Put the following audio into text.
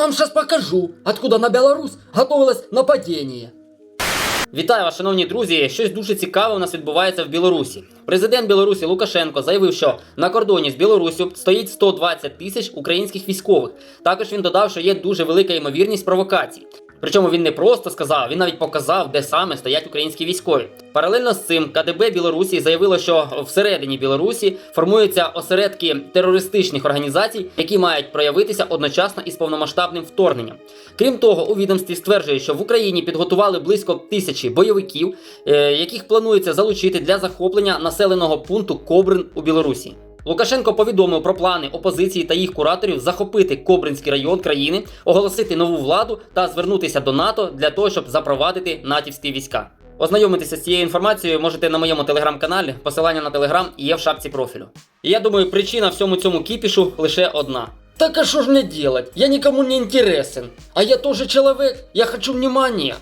вам сейчас покажу, откуда на Беларусь готовилось нападение. Вітаю вас, шановні друзі. Щось дуже цікаве у нас відбувається в Білорусі. Президент Білорусі Лукашенко заявив, що на кордоні з Білоруссю стоїть 120 тисяч українських військових. Також він додав, що є дуже велика ймовірність провокацій. Причому він не просто сказав, він навіть показав, де саме стоять українські військові. Паралельно з цим КДБ Білорусі заявило, що всередині Білорусі формуються осередки терористичних організацій, які мають проявитися одночасно із повномасштабним вторгненням. Крім того, у відомстві стверджує, що в Україні підготували близько тисячі бойовиків, е, яких планується залучити для захоплення населеного пункту Кобрин у Білорусі. Лукашенко повідомив про плани опозиції та їх кураторів захопити Кобринський район країни, оголосити нову владу та звернутися до НАТО для того, щоб запровадити натівські війська. Ознайомитися з цією інформацією можете на моєму телеграм-каналі. Посилання на телеграм є в шапці профілю. І я думаю, причина всьому цьому кіпішу лише одна. Так а что ж мне делать? Я никому не интересен. А я тоже человек, я хочу внимания.